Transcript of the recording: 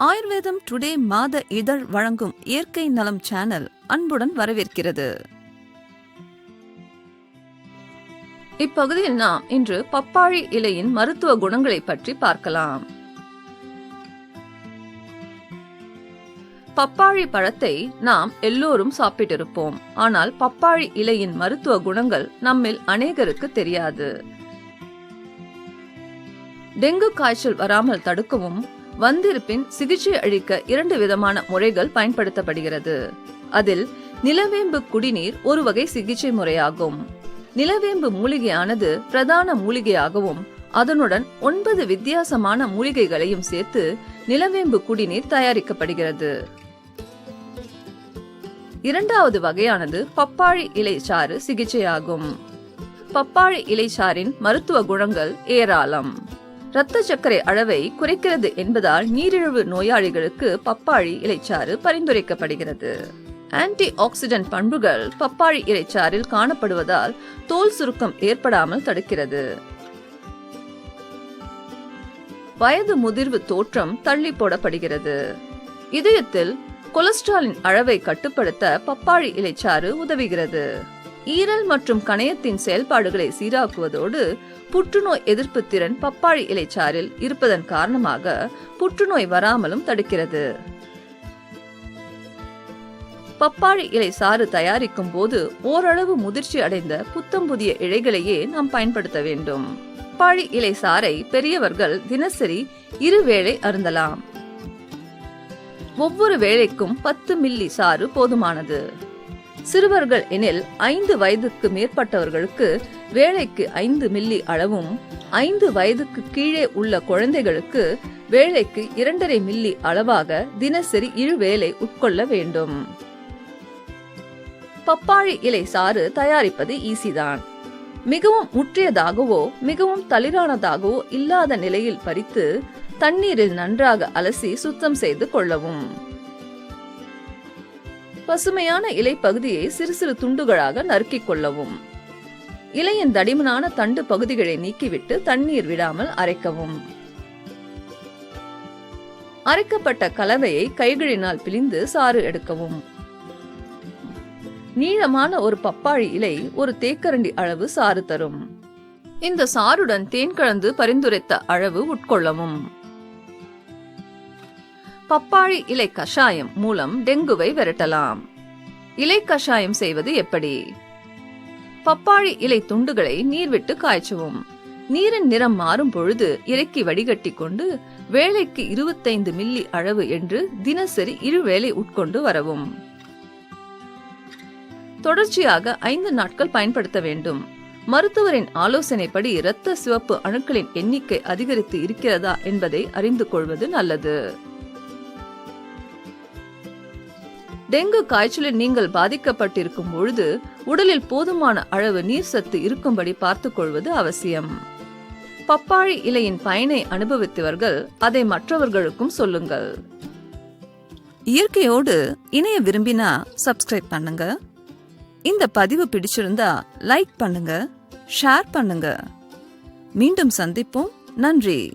ஆயுர்வேதம் டுடே மாத இதழ் வழங்கும் இயற்கை நலம் சேனல் அன்புடன் வரவேற்கிறது. இப்பகுதியில் நாம் இன்று பப்பாளி இலையின் மருத்துவ குணங்களை பற்றி பார்க்கலாம். பப்பாளி பழத்தை நாம் எல்லோரும் சாப்பிட்டிருப்போம். ஆனால் பப்பாளி இலையின் மருத்துவ குணங்கள் நம்மில் அநேகருக்கு தெரியாது. டெங்கு காய்ச்சல் வராமல் தடுக்கவும் வந்திருப்பின் சிகிச்சை அளிக்க இரண்டு விதமான முறைகள் பயன்படுத்தப்படுகிறது. அதில் நிலவேம்பு குடிநீர் ஒரு வகை சிகிச்சை முறையாகும். நிலவேம்பு மூலிகையானது பிரதான மூலிகையாகவும் அதனுடன் ஒன்பது வித்தியாசமான மூலிகைகளையும் சேர்த்து நிலவேம்பு குடிநீர் தயாரிக்கப்படுகிறது. இரண்டாவது வகையானது பப்பாளி இலை சாறு சிகிச்சையாகும். பப்பாளி இலை சாறின் மருத்துவ குணங்கள் ஏராளம். இரத்த சர்க்கரை அளவை குறைக்கிறது என்பதால் நீரிழிவு நோயாளிகளுக்கு பப்பாளி இலைச்சாறு பரிந்துரைக்கப்படுகிறது. ஆன்டி ஆக்சிடென்ட் பண்புகள் பப்பாளி இலைச்சாறில் காணப்படுவதால் தோல் சுருக்கம் ஏற்படாமல் தடுக்கிறது. வயது முதிர்வு தோற்றம் தள்ளி போடப்படுகிறது. இதயத்தில் கொலஸ்ட்ராலின் அளவை கட்டுப்படுத்த பப்பாளி இலைச்சாறு உதவுகிறது. ஈரல் மற்றும் கணையத்தின் செயல்பாடுகளை சீராக்குவதோடு புற்றுநோய் எதிர்ப்பு திறன் பப்பாளி இலைச்சாறில் இருப்பதன் காரணமாக புற்றுநோய் வராமலும் தடுக்கிறது. பப்பாளி இலை சாறு தயாரிக்கும் போது ஓரளவு முதிர்ச்சி அடைந்த புத்தம் புதிய இழைகளையே நாம் பயன்படுத்த வேண்டும். பப்பாளி இலை சாறை பெரியவர்கள் தினசரி இருவேளை அருந்தலாம். ஒவ்வொரு வேளைக்கும் பத்து மில்லி சாறு போதுமானது. சிறுவர்கள் எனில் ஐந்து வயதுக்கு மேற்பட்டவர்களுக்கு வேலைக்கு ஐந்து மில்லி அளவும் ஐந்து வயதுக்கு கீழே உள்ள குழந்தைகளுக்கு வேலைக்கு இரண்டரை மில்லி அளவாக தினசரி இரு வேலை உட்கொள்ள வேண்டும். பப்பாளி இலை சாறு தயாரிப்பது ஈசிதான் மிகவும் முற்றியதாகவோ மிகவும் தளிரானதாகவோ இல்லாத நிலையில் பறித்து தண்ணீரில் நன்றாக அலசி சுத்தம் செய்து கொள்ளவும். பசுமையான இலை பகுதியை சிறு சிறு துண்டுகளாக நறுக்கிக் கொள்ளவும். இலையின் தடிமனான தண்டு பகுதிகளை நீக்கிவிட்டு தண்ணீர் விடாமல் அரைக்கவும். அரைக்கப்பட்ட கலவையை கைகளினால் பிழிந்து சாறு எடுக்கவும். நீளமான ஒரு பப்பாளி இலை ஒரு தேக்கரண்டி அளவு சாறு தரும். இந்த சாறுடன் தேன் கலந்து பரிந்துரைத்த அளவு உட்கொள்ளவும். பப்பாளி இலை கஷாயம் மூலம் டெங்குவை விரட்டலாம். இலை கஷாயம் செய்வது எப்படி? பப்பாளி இலை துண்டுகளை நீர் விட்டு காய்ச்சவும். நீரின் நிறம் மாறும் பொழுது இறக்கி வடிகட்டி கொண்டு வேலைக்கு இருபத்தைந்து மில்லி அளவு என்று தினசரி இருவேளை உட்கொண்டு வரவும். தொடர்ச்சியாக ஐந்து நாட்கள் பயன்படுத்த வேண்டும். மருத்துவரின் ஆலோசனைப்படி இரத்த சிவப்பு அணுக்களின் எண்ணிக்கை அதிகரித்து இருக்கிறதா என்பதை அறிந்து கொள்வது நல்லது. டெங்கு காய்ச்சலில் நீங்கள் பாதிக்கப்பட்டிருக்கும் பொழுது உடலில் போதுமான அளவு நீர் சத்து இருக்கும்படி பார்த்துக் கொள்வது அவசியம். பப்பாளி இலையின் பயனை அனுபவித்தவர்கள் அதை மற்றவர்களுக்கும் சொல்லுங்கள். இயற்கையோடு இணைய விரும்பினா சப்ஸ்கிரைப் பண்ணுங்க. இந்த பதிவு பிடிச்சிருந்தா லைக் பண்ணுங்க ஷேர் பண்ணுங்க. மீண்டும் சந்திப்போம். நன்றி.